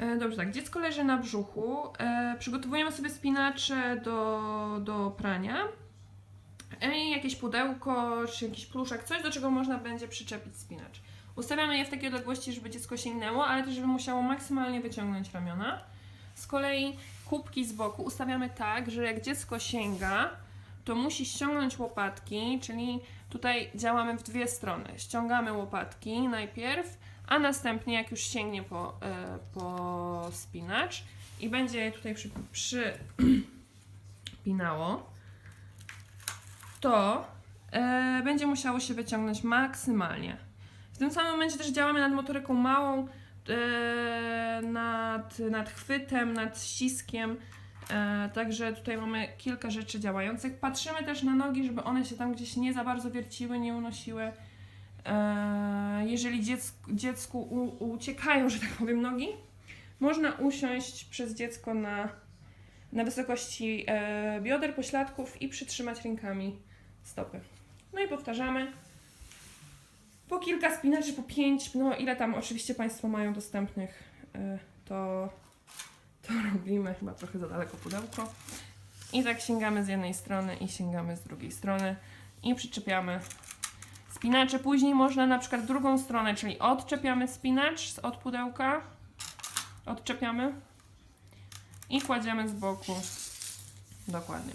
E, Dobrze, tak, dziecko leży na brzuchu. E, przygotowujemy sobie spinacze do, do prania. E, I jakieś pudełko, czy jakiś pluszak, coś do czego można będzie przyczepić spinacz. Ustawiamy je w takiej odległości, żeby dziecko sięgnęło, ale też żeby musiało maksymalnie wyciągnąć ramiona. Z kolei kubki z boku ustawiamy tak, że jak dziecko sięga, to musi ściągnąć łopatki, czyli tutaj działamy w dwie strony. Ściągamy łopatki najpierw, a następnie jak już sięgnie po, e, po spinacz i będzie je tutaj przy, przypinało, to e, będzie musiało się wyciągnąć maksymalnie. W tym samym momencie też działamy nad motoryką małą, e, nad, nad chwytem, nad ściskiem. E, także tutaj mamy kilka rzeczy działających. Patrzymy też na nogi, żeby one się tam gdzieś nie za bardzo wierciły, nie unosiły. E, jeżeli dziecku, dziecku u, uciekają, że tak powiem, nogi, można usiąść przez dziecko na, na wysokości e, bioder, pośladków i przytrzymać rękami stopy. No i powtarzamy. Po kilka spinaczy, po pięć, no ile tam oczywiście Państwo mają dostępnych, e, to, to robimy. Chyba trochę za daleko pudełko. I tak sięgamy z jednej strony i sięgamy z drugiej strony i przyczepiamy spinacze. Później można na przykład drugą stronę, czyli odczepiamy spinacz od pudełka, odczepiamy i kładziemy z boku. Dokładnie.